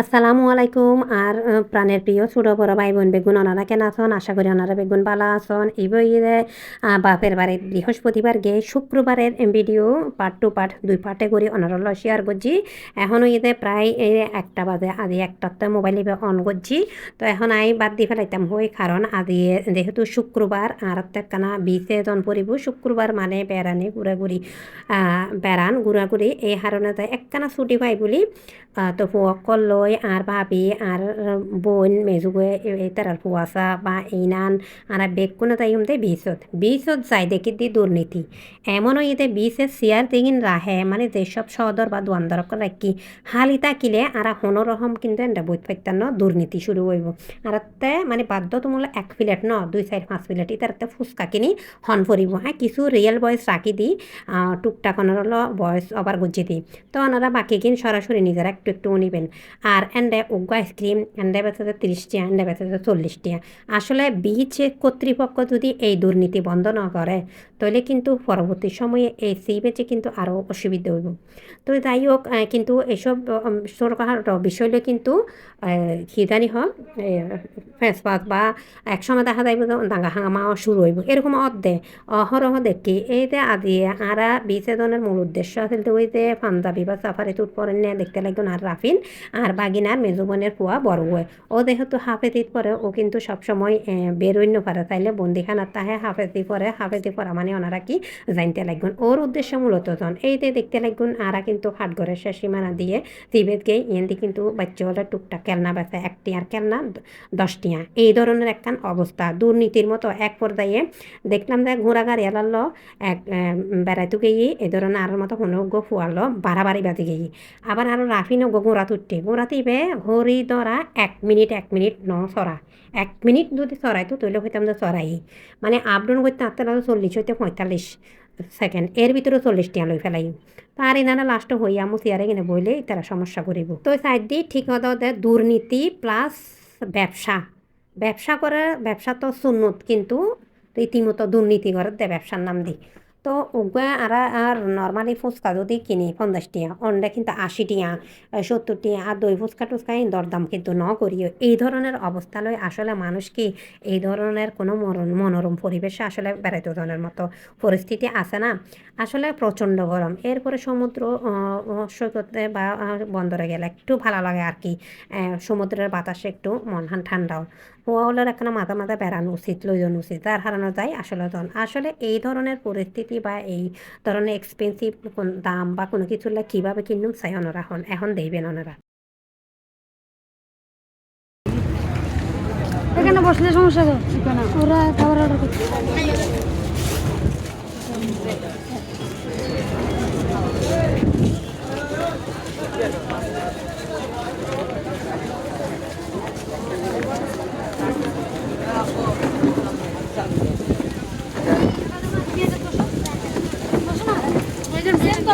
আসসালামু আলাইকুম। আর প্রাণের প্রিয় ছোট বড় ভাই বোন বেগুন ওনারা কেন আছেন? আশা করি ওনারা বেগুন ভালো আছেন। এই বইয়ে বাপের বাড়ির বৃহস্পতিবার গে শুক্রবারের ভিডিও পার্ট টু পার্ট দুই পার্টে করে ওনারা শেয়ার করছি। এখনও ইয়ে প্রায় একটা বাজে আদি একটাতে মোবাইল অন করছি। তো এখন আই বাদ দিয়ে ফেলাইতাম হই, কারণ আদি যেহেতু শুক্রবার, আর কানা বিশে জন পরিব শুক্রবার মানে বেড়ানি, ঘুরাঘুরি বেড়ান, ঘুরাঘুরি, এই হারণে একখানা ছুটি পাই বলি তো ফুয়কল লই আর ভাবি আর বোন মেজুগে তারার ফুয়াশা বা ইনান আর বেগ কোনো তাই হমতে বিশত বিশত যাই দেখি দি দুর্নীতি এমন এমনও ইতে বিশে চেয়ার দিগিন রাহে মানে যেসব সদর বা দোয়ানদর রাখি হালি তাকিলে আর হনো রকম কিন্তু এটা বই পাইতাম দুর্নীতি শুরু হইব আর তে মানে বাধ্যতামূলক এক প্লেট ন দুই চার পাঁচ প্লেট ইতারতে ফুচকা কিনি হন ফুরিব হ্যাঁ কিছু রিয়েল বয়স রাখি দি টুকটাক বয়স আবার গুজি দিই তো ওনারা বাকি কিন সরাসরি নিজেরা একটু একটু নিবেন আর এন্ডে উগ্র আইসক্রিম, এন্ডে বেচাতে তিরিশ টিয়া এন্ডে বেচাতে চল্লিশ টিয়া আসলে বিচ কর্তৃপক্ষ যদি এই দুর্নীতি বন্ধ না করে, তাহলে কিন্তু পরবর্তী সময়ে এই সি বেচে কিন্তু আরও অসুবিধা হইব। তো যাই হোক কিন্তু এসব ছোটখাটো বিষয়গুলো কিন্তু জানি হোক ফেসপাত বা একসময় দেখা যাইব দাঙ্গা হাঙ্গামা শুরু হইব, এরকম অর্ধে, অহরহ দেখি। এই যে আদি আরা বিচ্ছেদনের মূল উদ্দেশ্য আছিল তো ওই যে পাঞ্জাবি বা সাফারি টুট পরেন দেখতে লাগবেন আর রাফিন, আর বাগিনার মেজুবনের পোয়া বড় হয় ও যেহেতু হাফেতিত পরে ও কিন্তু সবসময় বেরোইন্য পারে তাইলে বন্দিখানার তাহে হাফেতি পরে হাফেতি পরা মানে ওনারা কি জানতে লাগবেন ওর উদ্দেশ্য মূলত জন, এই যে দেখতে লাগবেন আরা কিন্তু হাটঘরের শেষ সীমানা দিয়ে তিবেদ তিবেতকে ইয়েন্দি কিন্তু হলে টুকটাক কেলনা বেচা একটি আর কেলনা দশটিয়া। এই ধরনের একখান অবস্থা দুর্নীতির মতো এক পর্যায়ে দেখলাম যে ঘোড়া গাড়ি এলালো এক বেড়াইতে গিয়ে এই ধরনের আর মতো কোনো গো ফুয়ালো বাড়াবাড়ি বাজি গিয়ে আবার আরও রাফিনও গো গোড়া তুটতে গোড়া তিবে ঘড়ি ধরা এক মিনিট এক মিনিট ন সরা এক মিনিট যদি সরাইতো তাহলে হইতাম যে সরাই মানে আপডাউন করতে আটটা চল্লিশ হইতে পঁয়তাল্লিশ সেকেন্ড এর ভিতরে চল্লিশ টিয়া লই ফেলাই তার ইনানা লাস্ট হইয়া মু চেয়ারে কিনে বইলে তারা সমস্যা করিব তো সাইড দিয়ে ঠিক মতো দুর্নীতি প্লাস ব্যবসা। ব্যবসা করে ব্যবসা তো সুন্নত কিন্তু রীতিমতো দুর্নীতি করে দে ব্যবসার নাম দি। তো ওগুয়া আর আর নর্মালি ফুচকা যদি কিনি পঞ্চাশ টিয়া, অন্ডা কিন্তু আশি টিয়া সত্তর টিয়া, আর দই ফুচকা টুচকা দরদাম কিন্তু ন করিও। এই ধরনের অবস্থা লয় আসলে মানুষ কি এই ধরনের কোনো মনোরম পরিবেশে আসলে বেড়াইতে ধরনের মতো পরিস্থিতি আছে না? আসলে প্রচণ্ড গরম। এরপরে সমুদ্র সৈকতে বা বন্দরে গেলে একটু ভালো লাগে আর কি। সমুদ্রের বাতাসে একটু মন ঠান্ডাও। ওয়াওলার একটা মাথা মাথা বেড়ানো উচিত, লইজন উচিত। তার হারানো যায় আসলে আসলে এই ধরনের পরিস্থিতি বা এই ধরনের এক্সপেন্সিভ দাম বা কোনো কিছু কীভাবে কিনুম চাই ওনারা হন, এখন দেবেন ওনারা এখানে বসলে সমস্যা তো ওরা খাবার অর্ডার করছে।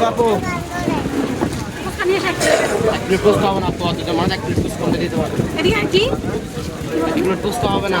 Pak Bu. গ্লুকোজ খাব না তো অত মাথা গ্লুকোজ কমে দিতে পারবে গ্লুকোজ তো হবে না।